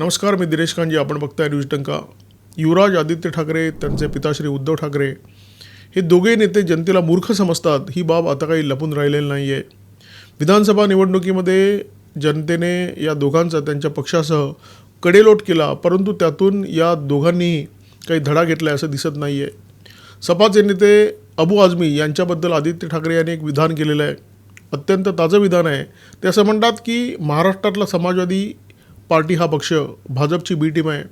नमस्कार मी दिनेश कांजी. आपण बघताय न्यूज टंका. युवराज आदित्य ठाकरे त्यांचे पिताश्री उद्धव ठाकरे हे दोघे नेते जनतेला मूर्ख समजतात. ही बाब आता काही लपून राहिलेली नाही आहे विधानसभा निवडणुकीमध्ये जनतेने या दोघांचा त्यांच्या पक्षासह कडेलोट केला परंतु त्यातून या दोघांनीही काही धडा घेतला असं दिसत नाही आहे सपाचे नेते अबू आझमी यांच्याबद्दल आदित्य ठाकरे यांनी एक विधान केलेलं आहे. अत्यंत ताजं विधान आहे. ते असं म्हणतात की महाराष्ट्रातला समाजवादी पार्टी हा पक्ष भाजपची बी टीम आहे.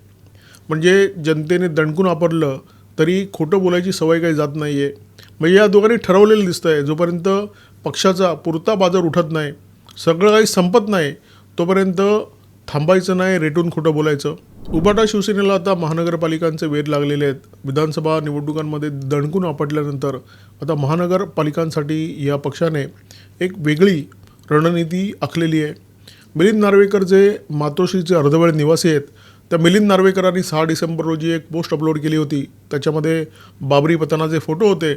म्हणजे जनतेने दणकून वापरलं तरी खोटं बोलायची सवय काही जात नाही आहे म्हणजे या दोघांनी ठरवलेलं दिसतं आहे जोपर्यंत पक्षाचा पुरता बाजार उठत नाही सगळं काही संपत नाही तोपर्यंत थांबायचं नाही रेटून खोटं बोलायचं. उबाटा शिवसेनेला आता महानगरपालिकांचे वेध लागलेले आहेत. विधानसभा निवडणुकांमध्ये दणकून आपटल्यानंतर आता महानगरपालिकांसाठी या पक्षाने एक वेगळी रणनीती आखलेली आहे. मिलिंद नार्वेकर जे मातोश्रीचे अर्धवेळ निवासी आहेत त्या मिलिंद नार्वेकरांनी सहा डिसेंबर रोजी एक पोस्ट अपलोड केली होती. त्याच्यामध्ये बाबरी पतनाचे फोटो होते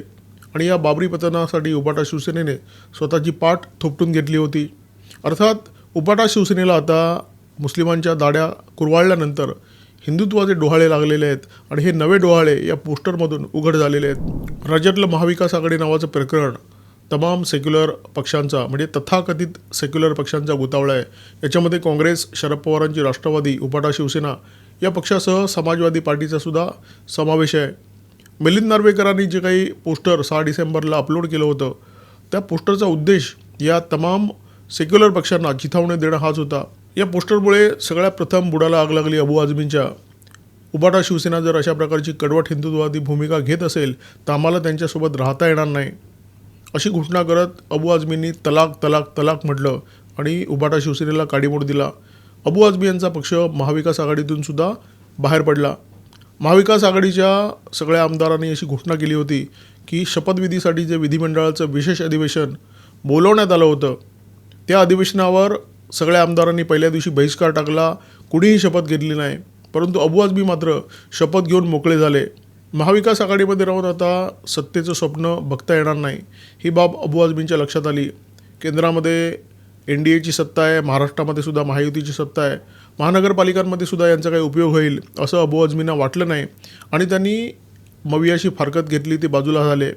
आणि या बाबरी पतनासाठी उपाटा शिवसेनेने स्वतःची पाठ थोपटून घेतली होती. अर्थात उपाटा शिवसेनेला आता मुस्लिमांच्या दाड्या कुरवाळल्यानंतर हिंदुत्वाचे डोहाळे लागलेले आहेत आणि हे नवे डोहाळे या पोस्टरमधून उघड झालेले आहेत. राज्यातलं महाविकास आघाडी नावाचं प्रकरण तमाम सेक्युलर पक्षांचा म्हणजे तथाकथित सेक्युलर पक्षांचा गुतावळा आहे. याच्यामध्ये काँग्रेस शरद पवारांची राष्ट्रवादी उपाटा शिवसेना या पक्षासह समाजवादी पार्टीचा सुद्धा समावेश आहे. मिलिंद नार्वेकरांनी जे काही पोस्टर सहा डिसेंबरला अपलोड केलं होतं त्या पोस्टरचा उद्देश या तमाम सेक्युलर पक्षांना चिथावणे देणं हाच होता. या पोस्टरमुळे सगळ्यात प्रथम बुडाला आग लागली अबू आझमींच्या. उबाटा शिवसेना जर अशा प्रकारची कडवट हिंदुत्ववादी भूमिका घेत असेल तर आम्हाला त्यांच्यासोबत राहता येणार नाही. अशी घोषणा करत अबू आझमींनी तलाक तलाक तलाक म्हटलं आणि उबाटा शिवसेनेला काडीमोड दिला. अबू आझमी यांचा पक्ष महाविकास आघाडीतून सुद्धा बाहेर पडला. महाविकास आघाडीच्या सगळ्या आमदारांनी अशी घोषणा केली होती की शपथविधीसाठी जे विधिमंडळाचं विशेष अधिवेशन बोलवण्यात आलं होतं त्या अधिवेशनावर सगळ्या आमदारांनी पहिल्या दिवशी बहिष्कार टाकला कुणीही शपथ घेतली नाही. परंतु अबू आझमी मात्र शपथ घेऊन मोकळे झाले. महाविकास आघाडीमध्ये राहून आता सत्तेचं स्वप्न बघता येणार नाही. ही बाब अबू आझमींच्या लक्षात आली. केंद्रामध्ये एन डी एची सत्ता आहे महाराष्ट्रामध्ये सुद्धा महायुतीची सत्ता आहे महानगरपालिकांमध्ये सुद्धा यांचा काही उपयोग होईल असं अबू आझमींना वाटलं नाही. आणि त्यांनी मवियाशी फारकत घेतली ती बाजूला झाले.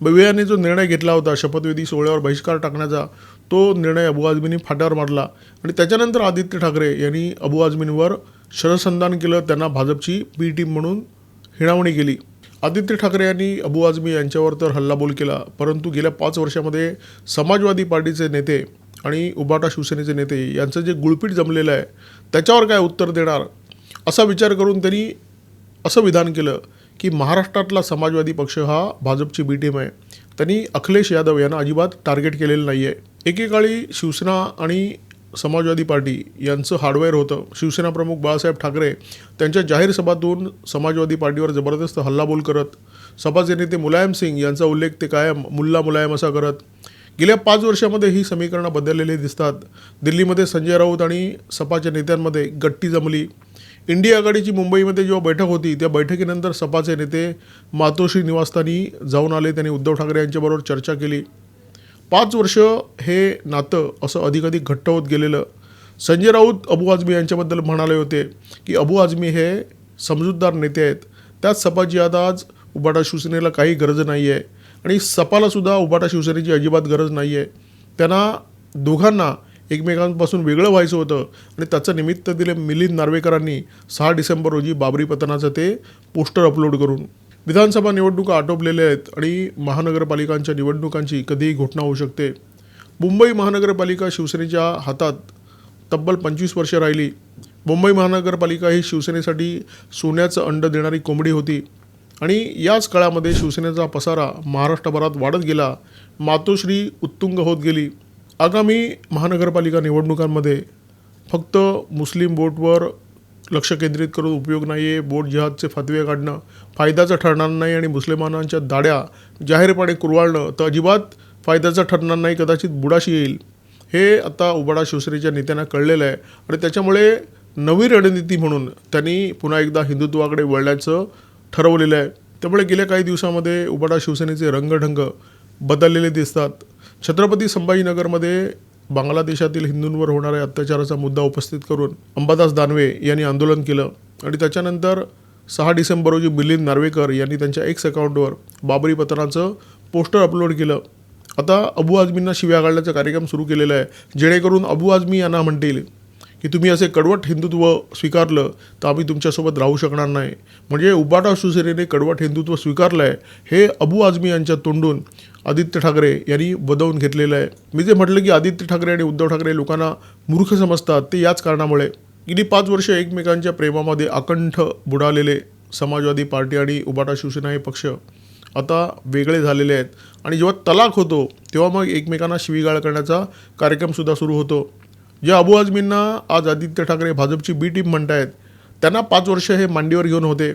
मवियाने जो निर्णय घेतला होता शपथविधी सोहळ्यावर बहिष्कार टाकण्याचा तो निर्णय अबू आझमींनी फाट्यावर मारला. आणि त्याच्यानंतर आदित्य ठाकरे यांनी अबू आझमींवर शरसंधान केलं त्यांना भाजपची बी टीम म्हणून हिणावणी केली. आदित्य ठाकरे यांनी अबू आझमी यांच्यावर तर हल्लाबोल केला परंतु गेल्या पाच वर्षामध्ये समाजवादी पार्टीचे नेते आणि उबाटा शिवसेनेचे नेते यांचं जे गुळपीट जमलेलं आहे त्याच्यावर काय उत्तर देणार? असा विचार करून त्यांनी असं विधान केलं की महाराष्ट्रातला समाजवादी पक्ष हा भाजपची बी टीम आहे. त्यांनी अखिलेश यादव यांना अजिबात टार्गेट केलेलं नाही आहे एकेकाळी शिवसेना आणि समाजवादी पार्टी यांचं हार्डवेअर होतं. शिवसेना प्रमुख बाळासाहेब ठाकरे त्यांच्या जाहीर सभातून समाजवादी पार्टीवर जबरदस्त हल्लाबोल करत सपाचे नेते मुलायम सिंग यांचा उल्लेख ते कायम मुल्ला मुलायम असा करत. गेल्या पाच वर्षामध्ये ही समीकरणं बदललेली दिसतात. दिल्लीमध्ये संजय राऊत आणि सपाच्या नेत्यांमध्ये गट्टी जमली. इंडिया आघाडीची मुंबईमध्ये जेव्हा बैठक होती त्या बैठकीनंतर सपाचे नेते मातोश्री निवासस्थानी जाऊन आले. त्यांनी उद्धव ठाकरे यांच्याबरोबर चर्चा केली. पाच वर्ष हे नातं असं अधिकाधिक घट्ट होत गेलेलं. संजय राऊत अबू आझमी यांच्याबद्दल म्हणाले होते की अबू आझमी हे समजूतदार नेते आहेत. त्याच सपाची आता आज उबाटा शिवसेनेला काही गरज नाही आहे आणि सपालासुद्धा उबाटा शिवसेनेची अजिबात गरज नाही आहे त्यांना दोघांना एकमेकांपासून वेगळं व्हायचं होतं आणि त्याचं निमित्त दिले मिलिंद नार्वेकरांनी सहा डिसेंबर रोजी बाबरी पतनाचं ते पोस्टर अपलोड करून. विधानसभा निवडणुका आटोपलेल्या आहेत आणि महानगरपालिकांच्या निवडणुकांची कधीही घोषणा होऊ शकते. मुंबई महानगरपालिका शिवसेनेच्या हातात तब्बल पंचवीस वर्ष राहिली. मुंबई महानगरपालिका ही शिवसेनेसाठी सोन्याचं अंड देणारी कोंबडी होती. आणि याच काळामध्ये शिवसेनेचा पसारा महाराष्ट्रभरात वाढत गेला. मातोश्री उत्तुंग होत गेली. आगामी महानगरपालिका निवडणुकांमध्ये फक्त मुस्लिम वोटवर लक्ष केंद्रित करून उपयोग नाही आहे बोट जिहादचे फतवे काढणं फायद्याचं ठरणार नाही आणि मुस्लिमांच्या दाड्या जाहीरपणे कुरवाळणं तर अजिबात फायद्याचं ठरणार नाही कदाचित बुडाशी येईल. हे आता उबाडा शिवसेनेच्या नेत्यांना कळलेलं आहे आणि त्याच्यामुळे नवी रणनीती म्हणून त्यांनी पुन्हा एकदा हिंदुत्वाकडे वळण्याचं ठरवलेलं आहे. त्यामुळे गेल्या काही दिवसामध्ये उबाडा शिवसेनेचे रंगढंग बदललेले दिसतात. छत्रपती संभाजीनगरमध्ये बांगलादेशातील हिंदूंवर होणाऱ्या अत्याचाराचा मुद्दा उपस्थित करून अंबादास दानवे यांनी आंदोलन केलं. आणि त्याच्यानंतर सहा डिसेंबर रोजी मिलिंद नार्वेकर यांनी त्यांच्या एक्स अकाउंटवर बाबरी पत्रांचं पोस्टर अपलोड केलं. आता अबू आझमींना शिव्या घालण्याचा कार्यक्रम सुरू केलेला आहे. जेणेकरून अबू आझमी यांना म्हणतील की तुम्ही असे कडवट हिंदुत्व स्वीकारलं तर आम्ही तुमच्यासोबत राहू शकणार नाही. म्हणजे उबाटा शिवसेनेने कडवट हिंदुत्व स्वीकारलं आहे हे अबू आझमी यांच्या तोंडून आदित्य ठाकरे यांनी बदवून घेतलेलं आहे. मी जे म्हटलं की आदित्य ठाकरे आणि उद्धव ठाकरे लोकांना मूर्ख समजतात ते याच कारणामुळे. गेली पाच वर्ष एकमेकांच्या प्रेमामध्ये अकंठ बुडालेले समाजवादी पार्टी आणि उबाटा शिवसेना हे पक्ष आता वेगळे झालेले आहेत. आणि जेव्हा तलाक होतो तेव्हा मग एकमेकांना शिवीगाळ करण्याचा कार्यक्रमसुद्धा सुरू होतो. ज्या अबू आजमींना आज आदित्य ठाकरे भाजपची बी टीम म्हणतायत त्यांना पाच वर्ष हे मांडीवर घेऊन होते.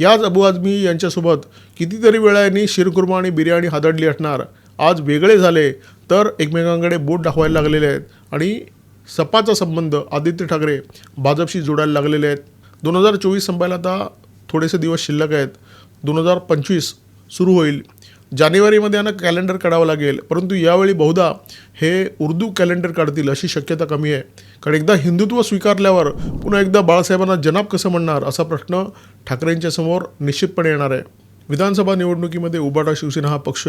याच अबू आजमी यांच्यासोबत कितीतरी वेळाने शिरकुर्मा आणि बिर्याणी हादडली असणार. आज वेगळे झाले तर एकमेकांकडे बोट दाखवायला लागलेले आहेत आणि सपाचा संबंध आदित्य ठाकरे भाजपशी जोडायला लागलेले आहेत. दोन हजार चोवीस संपायला आता थोडेसे दिवस शिल्लक आहेत. दोन हजार पंचवीस सुरू होईल. जानेवारीमध्ये यांना कॅलेंडर काढावं लागेल. परंतु यावेळी बहुधा हे उर्दू कॅलेंडर काढतील अशी शक्यता कमी आहे. कारण एकदा हिंदुत्व स्वीकारल्यावर पुन्हा एकदा बाळासाहेबांना जनाब कसं म्हणणार असा प्रश्न ठाकरेंच्या समोर निश्चितपणे येणार आहे. विधानसभा निवडणुकीमध्ये उबाटा शिवसेना हा पक्ष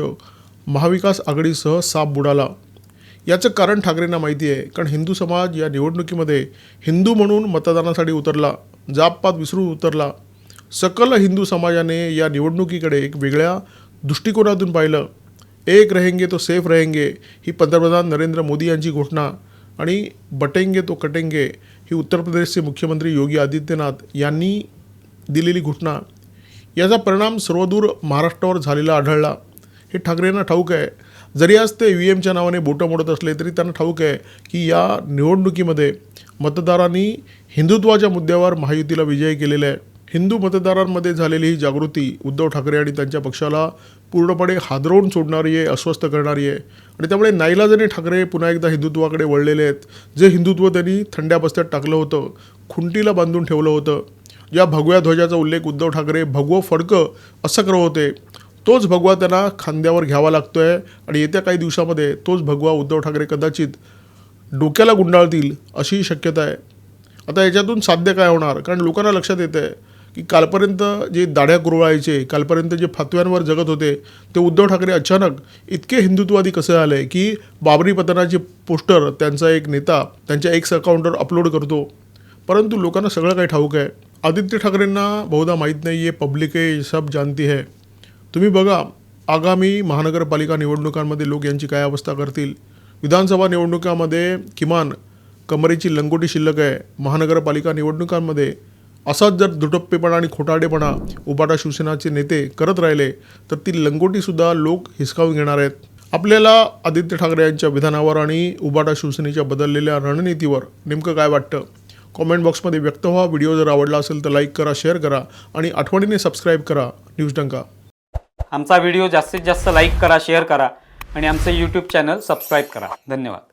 महाविकास आघाडीसह साप बुडाला. याचं कारण ठाकरेंना माहिती आहे. कारण हिंदू समाज या निवडणुकीमध्ये हिंदू म्हणून मतदानासाठी उतरला जातपात विसरून उतरला. सकल हिंदू समाजाने या निवडणुकीकडे एक वेगळ्या दृष्टिकोनातून पाहिलं एक रहेंगे तो सेफ रहेंगे ही पंतप्रधान नरेंद्र मोदी यांची घोषणा आणि बटेंगे तो कटेंगे ही उत्तर प्रदेशचे मुख्यमंत्री योगी आदित्यनाथ यांनी दिलेली घोषणा याचा परिणाम सर्वदूर महाराष्ट्रावर झालेला आढळला. हे ठाकरेंना ठाऊक आहे. जरी आज ते व्ही एमच्या नावाने बोटं मोडत असले तरी त्यांना ठाऊक आहे की या निवडणुकीमध्ये मतदारांनी हिंदुत्वाच्या मुद्द्यावर महायुतीला विजय केलेला आहे. हिंदू मतदारांमध्ये झालेली ही जागृती उद्धव ठाकरे आणि त्यांच्या पक्षाला पूर्णपणे हादरवून सोडणारी आहे अस्वस्थ करणारी आहे. आणि त्यामुळे नाईलाजाने ठाकरे पुन्हा एकदा हिंदुत्वाकडे वळलेले आहेत. जे हिंदुत्व त्यांनी थंड्या बस्त्यात टाकलं होतं खुंटीला बांधून ठेवलं होतं. या भगव्या ध्वजाचा उल्लेख उद्धव ठाकरे भगवं फडकं असं करत होते. तोच भगवा त्यांना खांद्यावर घ्यावा लागतो आहे आणि येत्या काही दिवसामध्ये तोच भगवा उद्धव ठाकरे कदाचित डोक्याला गुंडाळतील अशी शक्यता आहे. आता याच्यातून साध्य काय होणार? कारण लोकांना लक्षात येतं आहे की कालपर्यंत जे दाढ्या कुरवाळायचे कालपर्यंत जे फतव्यांवर जगत होते ते उद्धव ठाकरे अचानक इतके हिंदुत्ववादी कसे झाले की बाबरी पतनाचे पोस्टर त्यांचा एक नेता त्यांच्या एक्स अकाउंटवर अपलोड करतो. परंतु लोकांना सगळं काही ठाऊक आहे. आदित्य ठाकरेंना बहुधा माहीत नाही आहे पब्लिक आहे सब जानती है. तुम्ही बघा आगामी महानगरपालिका निवडणुकांमध्ये लोक यांची काय अवस्था करतील? विधानसभा निवडणुकामध्ये किमान कमरेची लंगोटी शिल्लक आहे. महानगरपालिका निवडणुकांमध्ये असाच जर दुटप्पेपणा आणि खोटाडेपणा उबाटा शिवसेनाचे नेते करत राहिले तर ती लंगोटीसुद्धा लोक हिसकावून घेणार आहेत. आपल्याला आदित्य ठाकरे यांच्या विधानावर आणि उबाटा शिवसेनेच्या बदललेल्या रणनीतीवर नेमकं काय वाटतं? कॉमेंट बॉक्समध्ये व्यक्त व्हा. व्हिडिओ जर आवडला असेल तर लाईक करा शेअर करा आणि आठवणीने सबस्क्राईब करा न्यूज डंका. आमचा व्हिडिओ जास्तीत जास्त लाईक करा शेअर करा आणि आमचं यूट्यूब चॅनल सबस्क्राईब करा. धन्यवाद.